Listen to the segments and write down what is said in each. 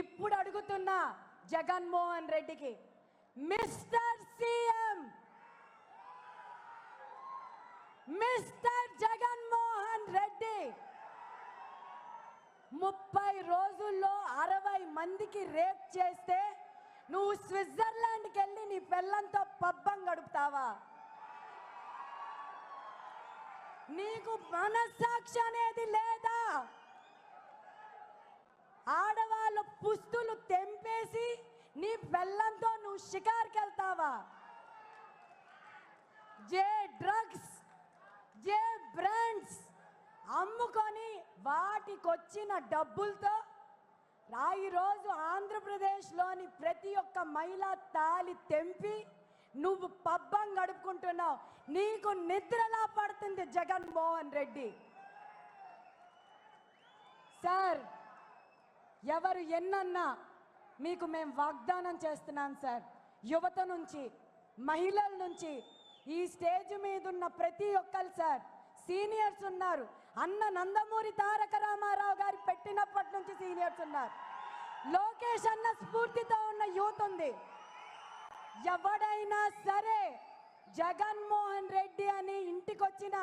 ఇప్పుడు అడుగుతున్నా జగన్మోహన్ రెడ్డికి mister CM. Mister Jaganmohan Reddy ముప్పై రోజుల్లో అరవై మందికి రేప్ చేస్తే నువ్వు స్విట్జర్లాండ్కి వెళ్ళి నీ పిల్లంతో పబ్బం గడుపుతావా? నీకు మనస్సాక్షి అనేది లేదా? ఆడ పుస్తులు తెంపేసి నీ బెల్లంతో నువ్వు షికార్కి వెళ్తావా జే డ్రగ్స్ జే బ్రాండ్స్ అమ్ముకొని వాటికొచ్చిన డబ్బులతో రా ఈరోజు ఆంధ్రప్రదేశ్లోని ప్రతి ఒక్క మహిళ తాలి తెంపి నువ్వు పబ్బం గడుపుకుంటున్నావు. నీకు నిద్రలా పడుతుంది జగన్మోహన్ రెడ్డి. సార్ ఎవరు ఎన్నన్నా మీకు మేము వాగ్దానం చేస్తున్నాం సార్. యువత నుంచి మహిళల నుంచి ఈ స్టేజ్ మీద ఉన్న ప్రతి ఒక్కరు సార్. సీనియర్స్ ఉన్నారు. అన్న నందమూరి తారక రామారావు గారు పెట్టినప్పటి నుంచి సీనియర్స్ ఉన్నారు. లోకేష్ అన్న స్ఫూర్తితో ఉన్న యూత్ ఉంది. ఎవడైనా సరే జగన్మోహన్ రెడ్డి అని ఇంటికొచ్చిన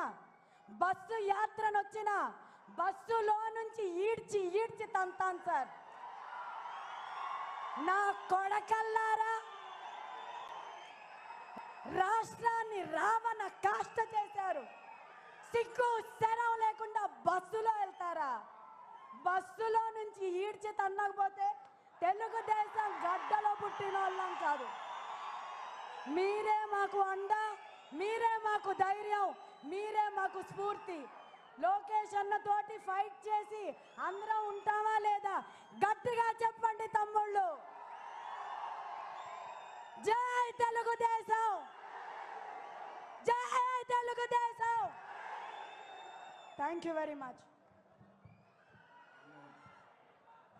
బస్సు యాత్రనొచ్చినా బస్సులో నుంచి ఈడ్చి ఈడ్చి తంతాను సార్. నా కొడకల్లారా రాష్ట్రాన్ని రావణ కాష్ట చేశారు. సిగ్గు శరం లేకుండా బస్సులో వెళ్తారా? బస్సులో నుంచి ఈడ్చి తన్నకపోతే తెలుగుదేశం గడ్డలో పుట్టిన వాళ్ళం కాదు. మీరే మాకు అండ మీరే మాకు ధైర్యం మీరే మాకు స్ఫూర్తి. లోకేష్ తోటి ఫైట్ చేసి అందరం ఉంటామా లేదా? గట్టిగా చెప్పండి తమ్ముళ్ళు. జై తెలుగుదేశం. జై Telugu Desam. Thank you very much